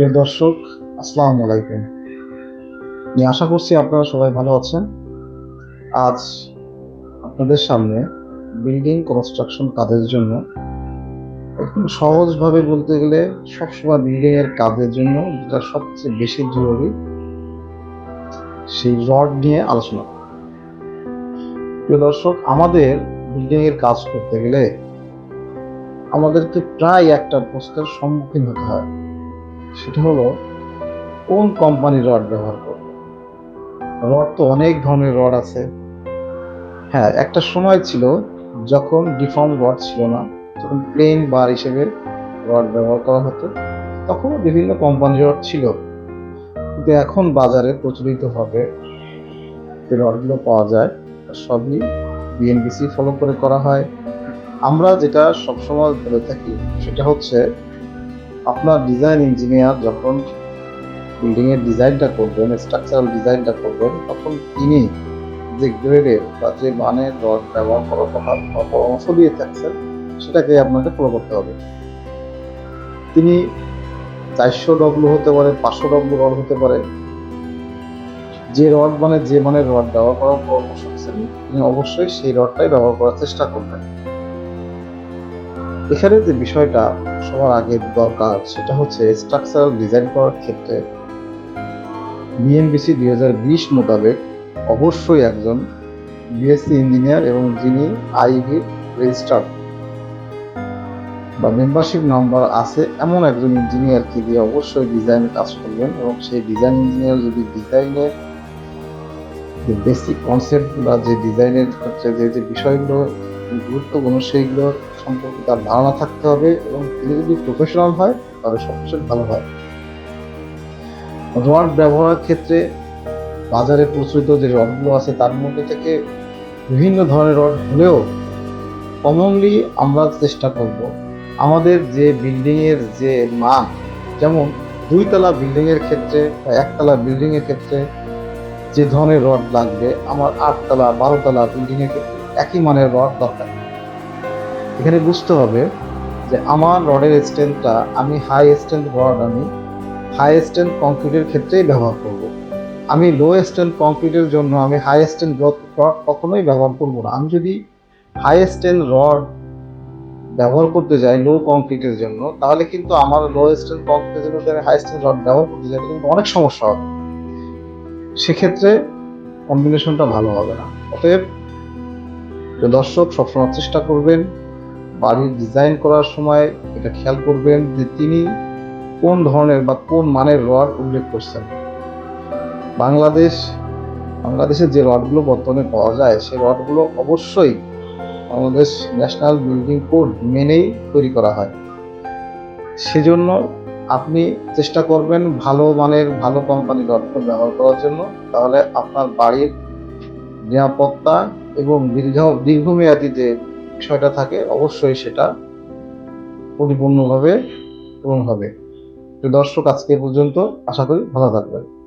প্রিয় দর্শক, আসসালামু আলাইকুম। আমি আশা করছি আপনারা সবাই ভালো আছেন। আজ আপনাদের সামনে বিল্ডিং কনস্ট্রাকশন কাজের জন্য সহজভাবে বলতে গেলে সবসময় বিল্ডিং এর কাজের জন্য যেটা সবচেয়ে বেশি জরুরি, সেই রড নিয়ে আলোচনা। প্রিয় দর্শক, আমাদের বিল্ডিং এর কাজ করতে গেলে আমাদেরকে প্রায় একটা প্রশ্নের সম্মুখীন হতে হয়। সেটা হলো, কোন কোম্পানির রড ব্যবহার করব? রড তো অনেক ধরনের রড আছে। হ্যাঁ একটা সময় ছিল যখন ডিফর্ম রড ছিল না, যখন প্লেন বার হিসেবে রড ব্যবহার করা হতো, তখন বিভিন্ন কোম্পানির রড ছিল। কিন্তু এখন বাজারে প্রচলিতভাবে যে রডগুলো পাওয়া যায় সবই বিএনবিসি ফলো করে করা হয়। আমরা যেটা সবসময় বলে থাকি, সেটা হচ্ছে আপনার ডিজাইন ইঞ্জিনিয়ার যখন বিল্ডিং এর ডিজাইনটা করবেন স্ট্রাকচারাল ডিজাইনটা করবেন, তখন তিনি যে গ্রেডের বা যে মানের রড ব্যবহার করার কথা বা পরামর্শ দিয়ে থাকছেন, সেটাকে আপনাকে ফলো করতে হবে। তিনি চারশো ডব্লু হতে পারে, পাঁচশো ডব্লু রড হতে পারে, যে রড মানে যে মানের রড ব্যবহার করার পরামর্শ তিনি অবশ্যই সেই রডটাই ব্যবহার করার চেষ্টা করবেন। এখানে যে বিষয়টা সবার আগে দরকার, সেটা হচ্ছে স্ট্রাকচারাল ডিজাইন করার ক্ষেত্রে। বিএনবিসি দুই হাজার বিশ মোতাবেক অবশ্যই একজন বিএসসি ইঞ্জিনিয়ার এবং যিনি আইভি রেজিস্টার বা মেম্বারশিপ নাম্বার আছে, এমন একজন ইঞ্জিনিয়ারকে দিয়ে অবশ্যই ডিজাইনের কাজ করবেন এবং সেই ডিজাইন ইঞ্জিনিয়ার যদি ডিজাইনের যে বেসিক কনসেপ্ট বা যে ডিজাইনের ক্ষেত্রে যে যে বিষয়গুলো গুরুত্বপূর্ণ সেইগুলো সম্পর্কে তার ধারণা থাকতে হবে এবং তিনি যদি প্রফেশনাল হয়, তাহলে সবচেয়ে ভালো হয়। রড ব্যবহারের ক্ষেত্রে বাজারে প্রচলিত যে রডগুলো আছে, তার মধ্যে থেকে বিভিন্ন ধরনের রড হলেও কমনলি আমরা চেষ্টা করব। আমাদের যে বিল্ডিংয়ের যে মান, যেমন দুইতলা বিল্ডিং এর ক্ষেত্রে বা একতলা বিল্ডিংয়ের ক্ষেত্রে যে ধরনের রড লাগবে, আমার আটতলা, বারোতলা বিল্ডিং এর ক্ষেত্রে একই মানের রড দরকার। এখানে বুঝতে হবে যে আমার রডের স্ট্রেংথটা আমি হাই স্ট্রেংথ রড আমি হাই স্ট্রেংথ কংক্রিটের ক্ষেত্রেই ব্যবহার করব। আমি লো স্ট্রেংথ কংক্রিটের জন্য আমি হাই স্ট্রেংথ রড কখনোই ব্যবহার করব না। আমি যদি হাই স্ট্রেংথ রড ব্যবহার করতে যাই লো কংক্রিটের জন্য, তাহলে কিন্তু আমার লো স্ট্রেংথ কংক্রিটের জন্য যদি আমি হাই স্ট্রেংথ রড ব্যবহার করতে যাই কিন্তু অনেক সমস্যা হবে। সেক্ষেত্রে কম্বিনেশনটা ভালো হবে না। অতএব দর্শক সবসময় চেষ্টা করবেন বাড়ির ডিজাইন করার সময় এটা খেয়াল করবেন যে তিনি কোন ধরনের বা কোন মানের রড উল্লেখ করছেন। বাংলাদেশ বাংলাদেশের যে রডগুলো বর্তমানে পাওয়া যায়, সেই রডগুলো অবশ্যই বাংলাদেশ ন্যাশনাল বিল্ডিং কোড মেনেই তৈরি করা হয়। সেজন্য আপনি চেষ্টা করবেন ভালো মানের, ভালো কোম্পানির রডগুলো ব্যবহার করার জন্য। তাহলে আপনার বাড়ির নিরাপত্তা এবং দীর্ঘ, দীর্ঘমেয়াদী যে বিষয়টা থাকে, অবশ্যই সেটা পরিপূর্ণভাবে পূরণ হবে। তো দর্শক, আজকে পর্যন্ত আশা করি ভালো থাকবেন।